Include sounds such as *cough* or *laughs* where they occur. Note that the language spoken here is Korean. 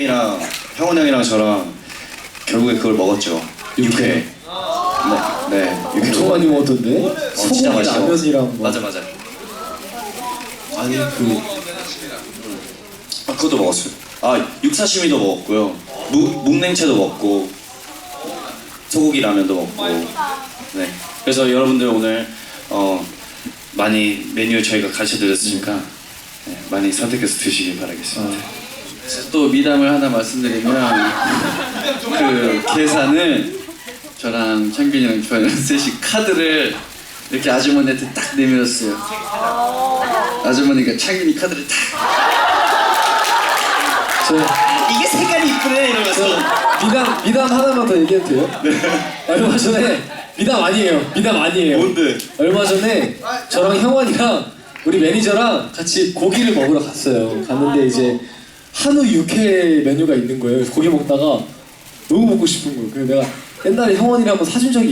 형이랑 형원 형이랑 저랑 결국에 그걸 먹었죠. 육회. 네, 네. 육회 엄청 많이 먹었던데? 진짜 소고기 맛있어. 라면이랑 뭐. 맞아 맞아. 아니 그 아 그것도 먹었어요. 아 육사시미도 먹었고요. 무, 묵냉채도 먹고 소고기 라면도 먹고. 네. 그래서 여러분들 오늘 어 많이 메뉴 저희가 가르쳐 드렸으니까 네, 많이 선택해서 드시길 바라겠습니다. 또 미담을 하나 말씀드리면 그 계산을 저랑 창균이랑 저랑 *laughs* 셋이 카드를 이렇게 아주머니한테 딱 내밀었어요. 아주머니가 창균이 카드를 딱 저 이게 색깔이 이쁘네 이러면서. 미담 미담 하나만 더 얘기해도 돼요? *laughs* 얼마 전에 미담 아니에요. 미담 아니에요. 뭔데? 얼마 전에 저랑 형원이랑 우리 매니저랑 같이 고기를 먹으러 갔어요. 갔는데 이제 한우 육회 메뉴가 있는 거예요. 고기 먹다가 너무 먹고 싶은 거예요. 그래서 내가 옛날에 형원이랑 한번 사준 적이